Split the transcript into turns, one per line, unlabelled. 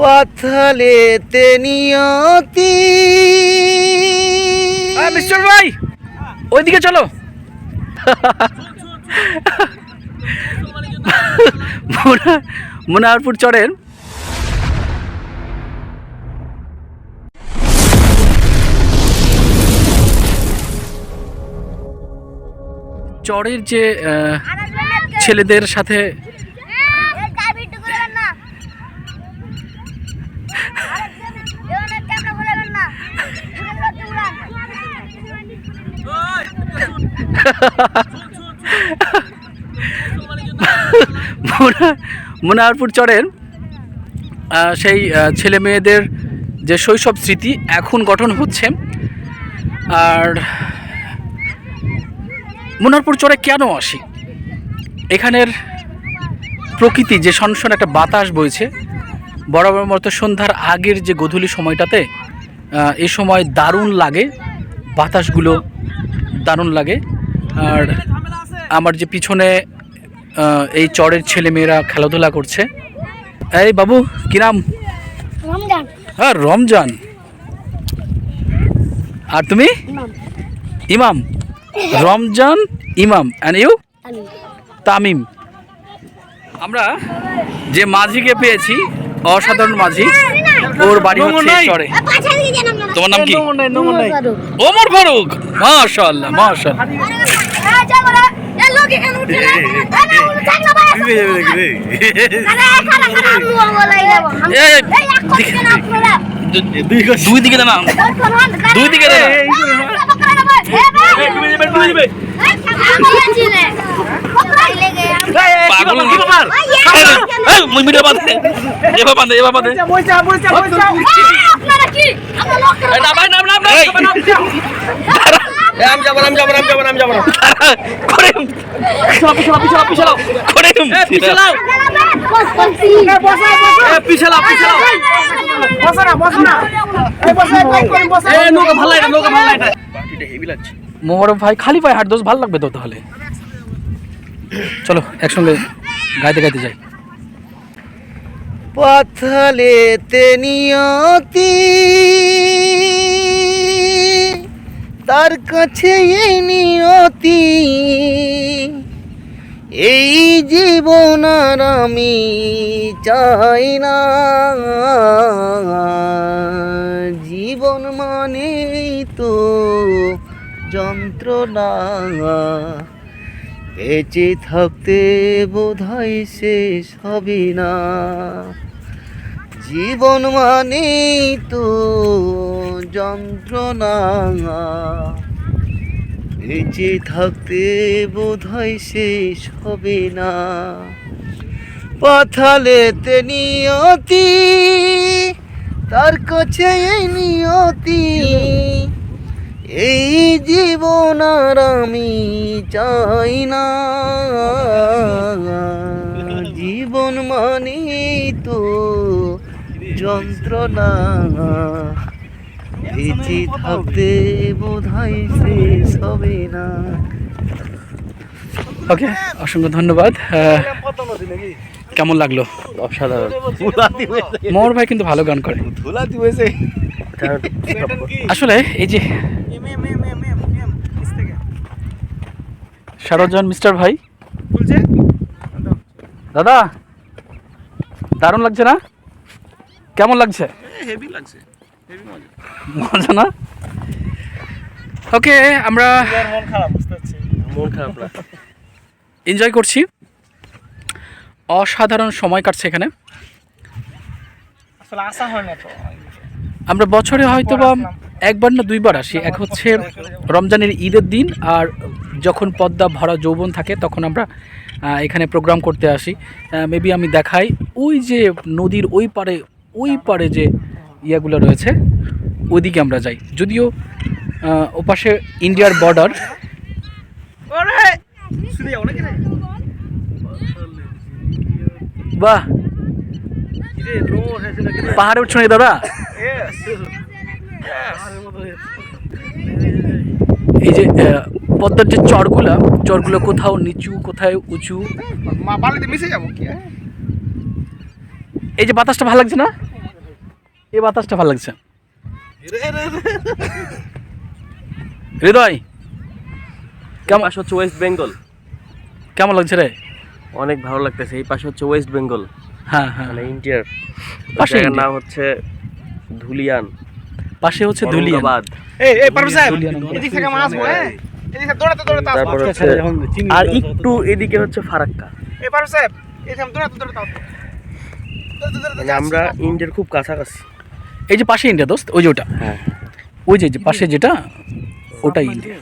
পাথালেতে নিয়তি।
মিস্টার ভাই ওইদিকে চলো। মোনা- মোনারপুর চরের। চরের যে ছেলেদের সাথে মোনা- মোনারপুর চরের সেই ছেলে মেয়েদের যে শৈশব স্মৃতি এখন গঠন হচ্ছে। আর মোনারপুর চরে কেন আসি? এখানের প্রকৃতি যে সনসন একটা বাতাস বইছে বরাবর মতো সন্ধ্যার আগের যে গধূলি সময়টাতে এ সময় দারুণ লাগে, বাতাসগুলো দারুণ লাগে। আর আমার যে পিছনে এই চরের ছেলেমেয়েরা খেলাধুলা করছে। এই বাবু কি নাম?
রমজান।
হ্যাঁ রমজান। আর তুমি? ইমাম। রমজান ইমাম। And you Tamim. আমরা যে মাঝিকে পেয়েছি অসাধারণ মাঝি ওর বাড়ি হচ্ছে চরে। তোমার নাম কি? ওমর ফারুক? মাশাআল্লাহ মাশাআল্লাহ। দুই দিকে না দুই দিকে না। পাগল মুই মিডিয়া বাঁধে এবার বাঁধে এবার বাঁধে মোবারক ভাই খালি পায়ে হাট দোষ ভালো লাগবে তো তাহলে? চলো একসঙ্গে গাইতে গাইতে যাই।
পাথালেতে নিয়তি। তার কাছে এই নিয়তি। এই জীবন আর আমি চাই না। জীবন মানেই তো যন্ত্রণা। বেঁচে থাকতে বোধহয় শেষ হবে না। জীবন মানে তো যন্ত্রণা। বেঁচে থাকতে বোধহয় শেষ হবে না। পাথালেতে নিয়তি, তার কাছে নিয়তি। এই জীবন আর আমি চাই না। জীবন মানে তো যন্ত্রণা। বেঁচে থাকতে বোধহয় শেষ হবে না।
ওকে অসংখ্য ধন্যবাদ। কেমন লাগল?
অসাধারণ।
মোর ভাই কিন্তু ভালো গান করে। আসলে এই যে সারজন মিস্টার ভাই? দাদা দারুণ লাগছে না? কেমন লাগছে?
হেভি লাগছে
মজা। না? ওকে আমরা
মন খারাপ বুঝতে পারছি। মন খারাপ না
এনজয় করছি। অসাধারণ সময় কাটছে এখানে।
আসলে আসা হয় না তো।
আমরা বছরে হয়তো বা একবার না দুইবার আসি। এক হচ্ছে রমজানের ঈদের দিন আর যখন পদ্মা ভরা যৌবন থাকে তখন আমরা এখানে প্রোগ্রাম করতে আসি। মেবি আমি দেখাই। ওই যে নদীর ওই পারে ওই পারে যে ইয়েগুলো রয়েছে ওইদিকে আমরা যাই। যদিও ওপাশে ইন্ডিয়ার বর্ডার বাহ! পাহাড়ে উঠছো নাকি? দাদা। এই যে পদ্মার যে চরগুলা চরগুলো কোথাও নিচু কোথায় উঁচু?
মিশে যাব কি হ্যাঁ?
এই যে বাতাসটা ভালো লাগছে না? এই বাতাসটা ভালো লাগছে। হৃদয় কেমন?
পাশে হচ্ছে ওয়েস্ট বেঙ্গল
কেমন লাগছে রে?
অনেক ভালো লাগতেছে এই পাশে হচ্ছে ওয়েস্ট বেঙ্গল
হ্যাঁ হ্যাঁ।
মানে ইন্ডিয়ার
পাশে
নাম হচ্ছে ধুলিয়ান।
পাশে হচ্ছে
দুলিয়াবাদ
এই এই পারভেজ সাহেব এদিক থেকে মাছ আসব এদিকে দৌড়াতে দৌড়াতে আসব।
তারপর হচ্ছে আর একটু এদিকে হচ্ছে ফারাক্কা।
এই পারভেজ সাহেব এখানে দৌড়াতে দৌড়াতে আসব। দৌড়াতে দৌড়াতে
মানে আমরা ইন্ডিয়ার খুব কাছাকাছি।
এই যে পাশে ইন্ডিয়া দোস্ত ওই যে ওটা।
হ্যাঁ।
ওই যে যে পাশে যেটা ওটাই ইন্ডিয়া।